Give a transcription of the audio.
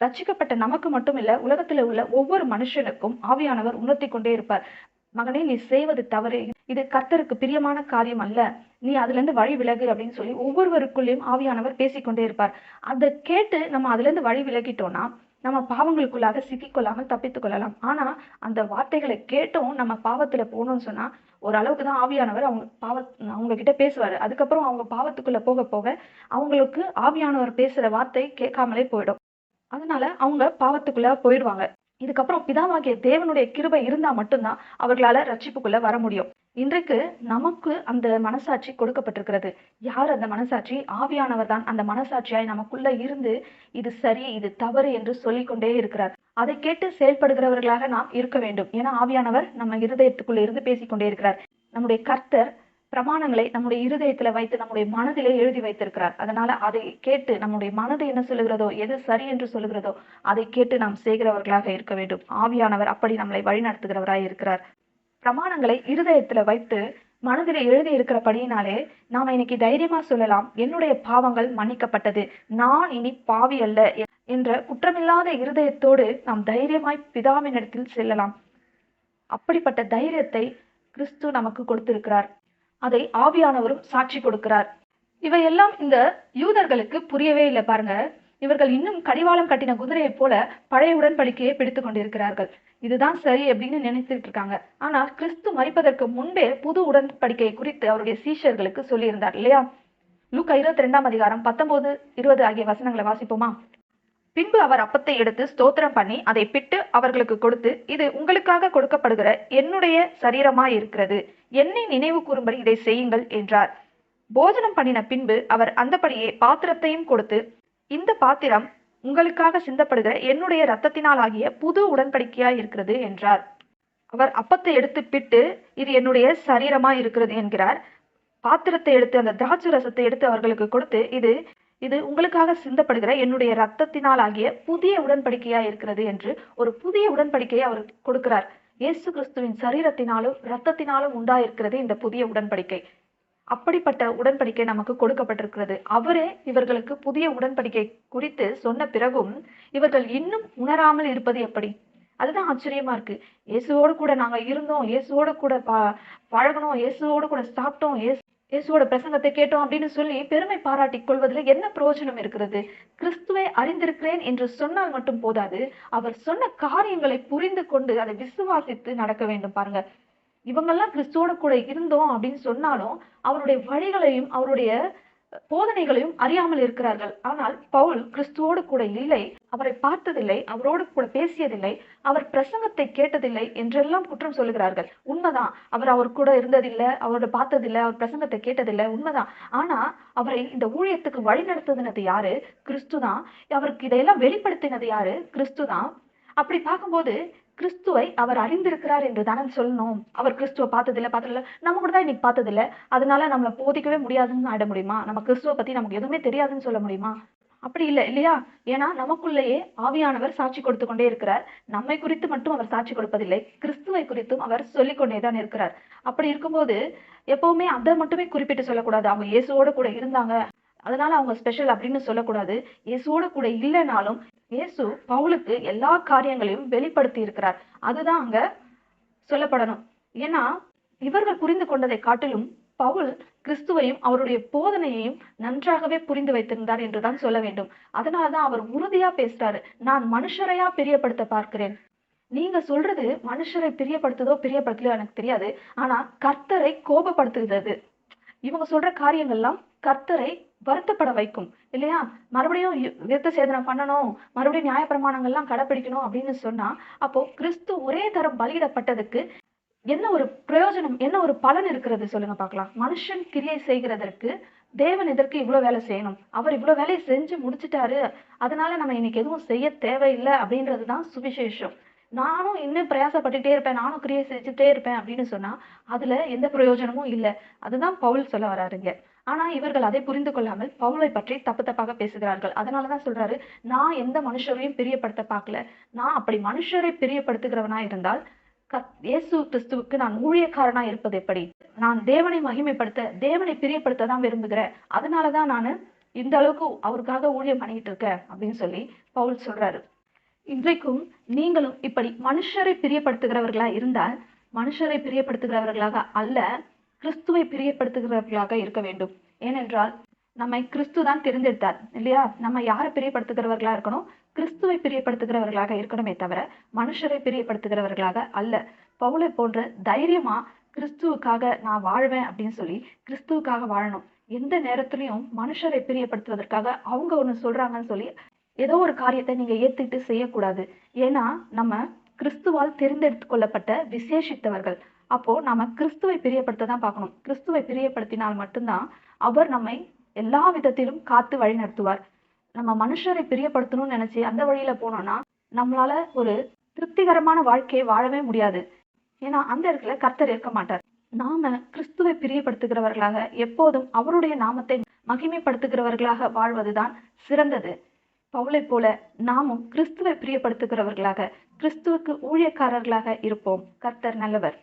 ரச்சிக்கப்பட்ட நமக்கு மட்டும் இல்ல உலகத்துல உள்ள ஒவ்வொரு மனுஷனுக்கும் ஆவியானவர் உணர்த்தி கொண்டே இருப்பார். மகனே நீ செய்வது தவறு. இது கர்த்தருக்கு பிரியமான காரியம் அல்ல. நீ அதுல இருந்து வழி விலகு அப்படின்னு சொல்லி ஒவ்வொருவருக்குள்ளேயும் ஆவியானவர் பேசிக்கொண்டே இருப்பார். அதை கேட்டு நம்ம அதுல இருந்து வழி விலகிட்டோம்னா நம்ம பாவங்களுக்குள்ளாக சிக்கிக்கொள்ளாமல் தப்பித்துக் கொள்ளலாம். ஆனா அந்த வார்த்தைகளை கேட்டும் நம்ம பாவத்துல போகணும்னு சொன்னா ஓரளவுக்கு தான் ஆவியானவர் அவங்க பாவ அவங்க கிட்ட பேசுவாரு. அதுக்கப்புறம் அவங்க பாவத்துக்குள்ள போக போக அவங்களுக்கு ஆவியானவர் பேசுற வார்த்தை கேட்காமலே போயிடும். அதனால அவங்க பாவத்துக்குள்ள போயிடுவாங்க. இதுக்கப்புறம் பிதாவாகிய தேவனுடைய கிருபை இருந்தா மட்டும்தான் அவர்களால ரட்சிப்புக்குள்ள வர முடியும். இன்றைக்கு நமக்கு அந்த மனசாட்சி கொடுக்கப்பட்டிருக்கிறது. யார் அந்த மனசாட்சி? ஆவியானவர் தான் அந்த மனசாட்சியாய் நமக்குள்ள இருந்து இது சரி இது தவறு என்று சொல்லிக்கொண்டே இருக்கிறார். அதை கேட்டு செயல்படுகிறவர்களாக நாம் இருக்க வேண்டும். ஏன்னா ஆவியானவர் நம்ம இருதயத்துக்குள்ள இருந்து பேசிக்கொண்டே இருக்கிறார். நம்முடைய கர்த்தர் பிரமாணங்களை நம்முடைய இருதயத்துல வைத்து நம்முடைய மனதிலே எழுதி வைத்திருக்கிறார். அதனால அதை கேட்டு நம்முடைய மனது என்ன சொல்லுகிறதோ எது சரி என்று சொல்லுகிறதோ அதை கேட்டு நாம் செய்கிறவர்களாக இருக்க வேண்டும். ஆவியானவர் அப்படி நம்மளை வழிநடத்துகிறவராய் இருக்கிறார். பிரமாணங்களை இருதயத்துல வைத்து மனதில் எழுதி இருக்கிறபடியினாலே நாம இன்னைக்கு தைரியமா சொல்லலாம் என்னுடைய பாவங்கள் மன்னிக்கப்பட்டது நான் இனி பாவி அல்ல என்ற குற்றமில்லாத இருதயத்தோடு நாம் தைரியமாய் பிதாவினிடத்தில் செல்லலாம். அப்படிப்பட்ட தைரியத்தை கிறிஸ்து நமக்கு கொடுத்திருக்கிறார். அதை ஆவியானவரும் சாட்சி கொடுக்கிறார். இவையெல்லாம் இந்த யூதர்களுக்கு புரியவே இல்லை பாருங்க. இவர்கள் இன்னும் கடிவாளம் கட்டின குதிரையைப் போல பழைய உடன்படிக்கையை பிடித்து கொண்டிருக்கிறார்கள். இதுதான் சரி அப்படின்னு நினைத்துட்டு இருக்காங்க. ஆனா கிறிஸ்து மறிப்பதற்கு முன்பே புது உடன்படிக்கையை குறித்து அவருடைய சீஷர்களுக்கு சொல்லியிருந்தார் இல்லையா? லூக்கா இருபத்தி ரெண்டாம் அதிகாரம் பத்தொன்பது இருபது ஆகிய வசனங்களை வாசிப்போமா? பின்பு அவர் அப்பத்தை எடுத்து ஸ்தோத்திரம் பண்ணி அதை பிட்டு அவர்களுக்கு கொடுத்து இது உங்களுக்காக கொடுக்கப்படுகிற என்னுடைய சரீரமாய் இருக்கிறது என்னை நினைவு கூறும்படி இதை செய்யுங்கள் என்றார். போஜனம் பண்ணின பின்பு அவர் அந்தபடியே பாத்திரத்தையும் கொடுத்து இந்த பாத்திரம் உங்களுக்காக சிந்தப்படுகிற என்னுடைய இரத்தத்தினால் ஆகிய புது உடன்படிக்கையாய் இருக்கிறது என்றார். அவர் அப்பத்தை எடுத்து பிட்டு இது என்னுடைய சரீரமாய் இருக்கிறது என்கிறார். பாத்திரத்தை எடுத்து அந்த திராட்சை ரசத்தை எடுத்து அவர்களுக்கு கொடுத்து இது இது உங்களுக்காக சிந்தப்படுகிற என்னுடைய ரத்தத்தினால் ஆகிய புதிய உடன்படிக்கையா இருக்கிறது என்று ஒரு புதிய உடன்படிக்கையை அவர் கொடுக்கிறார். இயேசு கிறிஸ்துவின் சரீரத்தினாலும் ரத்தத்தினாலும் உண்டாயிருக்கிறது இந்த புதிய உடன்படிக்கை. அப்படிப்பட்ட உடன்படிக்கை நமக்கு கொடுக்கப்பட்டிருக்கிறது. அவரே இவர்களுக்கு புதிய உடன்படிக்கை குறித்து சொன்ன பிறகும் இவர்கள் இன்னும் உணராமல் இருப்பது எப்படி? அதுதான் ஆச்சரியமா இருக்கு. இயேசுவோடு கூட நாங்க இருந்தோம். இயேசுவோடு கூட பா பழகணும் இயேசுவோடு கூட சாப்பிட்டோம். இயேசு இயேசுவோட பிரசங்கத்தை கேட்டோம் அப்படின்னு சொல்லி பெருமை பாராட்டிக் கொள்வதில் என்ன பிரயோஜனம் இருக்கிறது? கிறிஸ்துவை அறிந்திருக்கிறேன் என்று சொன்னால் மட்டும் போதாது அவர் சொன்ன காரியங்களை புரிந்து கொண்டு அதை விசுவாசித்து நடக்க வேண்டும் பாருங்க. இவங்கெல்லாம் கிறிஸ்துவோட கூட இருந்தோம் அப்படின்னு சொன்னாலும் அவருடைய வழிகளையும் அவருடைய போதனைகளையும் அறியாமல் இருக்கிறார்கள். ஆனால் பவுல் கிறிஸ்துவோடு கூட இல்லை அவரை பார்த்ததில்லை அவரோடு கூட பேசியதில்லை அவர் பிரசங்கத்தை கேட்டதில்லை என்றெல்லாம் குற்றம் சொல்லுகிறார்கள். உண்மைதான் அவர் அவர் கூட இருந்ததில்லை அவரோட பார்த்ததில்லை அவர் பிரசங்கத்தை கேட்டதில்லை உண்மைதான். ஆனா அவரை இந்த ஊழியத்துக்கு வழி நடத்துனது யாரு? கிறிஸ்து தான் அவருக்கு இதையெல்லாம் வெளிப்படுத்தினது யாரு? கிறிஸ்து தான் அப்படி பார்க்கும்போது கிறிஸ்துவை அவர் அறிந்திருக்கிறார் என்று தானே சொல்லணும். அவர் கிறிஸ்துவ பார்த்ததில்ல பார்த்ததில்ல. நம்ம கூட தான் இன்னைக்கு பார்த்ததில்ல. அதனால நம்மளை போதிக்கவே முடியாதுன்னு ஆயிட முடியுமா? நம்ம கிறிஸ்துவ பத்தி நமக்கு எதுவுமே தெரியாதுன்னு சொல்ல முடியுமா? அப்படி இல்லை இல்லையா? ஏன்னா நமக்குள்ளேயே ஆவியானவர் சாட்சி கொடுத்து கொண்டே இருக்கிறார். நம்மை குறித்து மட்டும் அவர் சாட்சி கொடுப்பதில்லை. கிறிஸ்துவை குறித்தும் அவர் சொல்லிக்கொண்டே தான் இருக்கிறார். அப்படி இருக்கும்போது எப்பவுமே அதை மட்டுமே குறிப்பிட்டு சொல்லக்கூடாது. அவங்க இயேசுவோட கூட இருந்தாங்க. அதனால அவங்க ஸ்பெஷல் அப்படின்னு சொல்லக்கூடாது. இயேசுவோட கூட இல்லைனாலும் இயேசு பவுலுக்கு எல்லா காரியங்களையும் வெளிப்படுத்தி இருக்கிறார். அதுதான் அங்க சொல்லப்படணும். ஏன்னா இவர்கள் புரிந்து கொண்டதை காட்டிலும் பவுல் கிறிஸ்துவையும் அவருடைய போதனையையும் நன்றாகவே புரிந்து வைத்திருந்தார் என்றுதான் சொல்ல வேண்டும். அதனால்தான் அவர் உறுதியா பேசுறாரு. நான் மனுஷரையா பிரியப்படுத்த பார்க்கிறேன்? நீங்க சொல்றது மனுஷரை பிரியப்படுத்துதோ பிரியப்படுத்தலையோ எனக்கு தெரியாது. ஆனா கர்த்தரை கோபப்படுத்துகிறது. இவங்க சொல்ற காரியங்கள்லாம் கர்த்தரை வருத்தப்பட வைக்கும். இல்லையா? மறுபடியும் விருத்த சேதனை பண்ணணும். மறுபடியும் நியாயப்பிரமாணங்கள்லாம் கடைப்பிடிக்கணும் அப்படின்னு சொன்னா அப்போ கிறிஸ்து ஒரே தரம் பலியிடப்பட்டதுக்கு என்ன ஒரு பிரயோஜனம் என்ன ஒரு பலன் இருக்கிறது சொல்லுங்க பார்க்கலாம். மனுஷன் கிரியை செய்கிறதற்கு தேவன் இதற்கு இவ்வளோ வேலை செய்யணும்? அவர் இவ்வளோ வேலையை செஞ்சு முடிச்சிட்டாரு. அதனால நம்ம இன்னைக்கு எதுவும் செய்ய தேவையில்லை அப்படின்றது தான் சுவிசேஷம். நானும் இன்னும் பிரயாசப்பட்டுட்டே இருப்பேன். நானும் கிரியை செஞ்சுட்டே இருப்பேன் அப்படின்னு சொன்னா அதுல எந்த பிரயோஜனமும் இல்லை. அதுதான் பவுல் சொல்ல வராருங்க. ஆனா இவர்கள் அதை புரிந்து கொள்ளாமல் பவுலை பற்றி தப்பு தப்பாக பேசுகிறார்கள். அதனாலதான் சொல்றாரு நான் எந்த மனுஷரையும் பிரியப்படுத்த பார்க்கல. நான் அப்படி மனுஷரை பிரியப்படுத்துகிறவனா இருந்தால் இயேசு கிறிஸ்துவுக்கு நான் ஊழியக்காரனா இருப்பது எப்படி? நான் தேவனை மகிமைப்படுத்த தேவனை பிரியப்படுத்த தான் விரும்புகிறேன். அதனாலதான் நான் இந்த அளவுக்கு அவருக்காக ஊழியம் பண்ணிட்டு இருக்கேன் அப்படின்னு சொல்லி பவுல் சொல்றாரு. இன்றைக்கும் நீங்களும் இப்படி மனுஷரை பிரியப்படுத்துகிறவர்களா இருந்தால் மனுஷரை பிரியப்படுத்துகிறவர்களாக அல்ல கிறிஸ்துவை பிரியப்படுத்துகிறவர்களாக இருக்க வேண்டும். ஏனென்றால் நம்மை கிறிஸ்து தான் தெரிந்தெடுத்தார் இல்லையா? நம்ம யாரை பிரியப்படுத்துகிறவர்களா இருக்கணும்? கிறிஸ்துவை பிரியப்படுத்துகிறவர்களாக இருக்கணுமே தவிர மனுஷரை பிரியப்படுத்துகிறவர்களாக அல்ல. பவுலை போன்ற தைரியமா கிறிஸ்துவுக்காக நான் வாழ்வேன் அப்படின்னு சொல்லி கிறிஸ்துவுக்காக வாழணும். எந்த நேரத்திலையும் மனுஷரை பிரியப்படுத்துவதற்காக அவங்க ஒன்று சொல்றாங்கன்னு சொல்லி ஏதோ ஒரு காரியத்தை நீங்க ஏத்துக்கிட்டு செய்யக்கூடாது. ஏன்னா நம்ம கிறிஸ்துவால் தெரிந்தெடுத்து கொள்ளப்பட்ட விசேஷித்தவர்கள். அப்போ நாம கிறிஸ்துவை பிரியப்படுத்த தான் பார்க்கணும். கிறிஸ்துவை பிரியப்படுத்தினால் மட்டும்தான் அவர் நம்மை எல்லா விதத்திலும் காத்து வழி நடத்துவார் நம்ம மனுஷரை பிரியப்படுத்தணும்னு நினைச்சு அந்த வழியில போனோம்னா நம்மளால ஒரு திருப்திகரமான வாழ்க்கையை வாழவே முடியாது. ஏன்னா அந்த இடத்துல கர்த்தர் இருக்க மாட்டார். நாம கிறிஸ்துவை பிரியப்படுத்துகிறவர்களாக எப்போதும் அவருடைய நாமத்தை மகிமைப்படுத்துகிறவர்களாக வாழ்வதுதான் சிறந்தது. பவுலை போல நாமும் கிறிஸ்துவை பிரியப்படுத்துகிறவர்களாக கிறிஸ்துவுக்கு ஊழியக்காரர்களாக இருப்போம். கர்த்தர் நல்லவர்.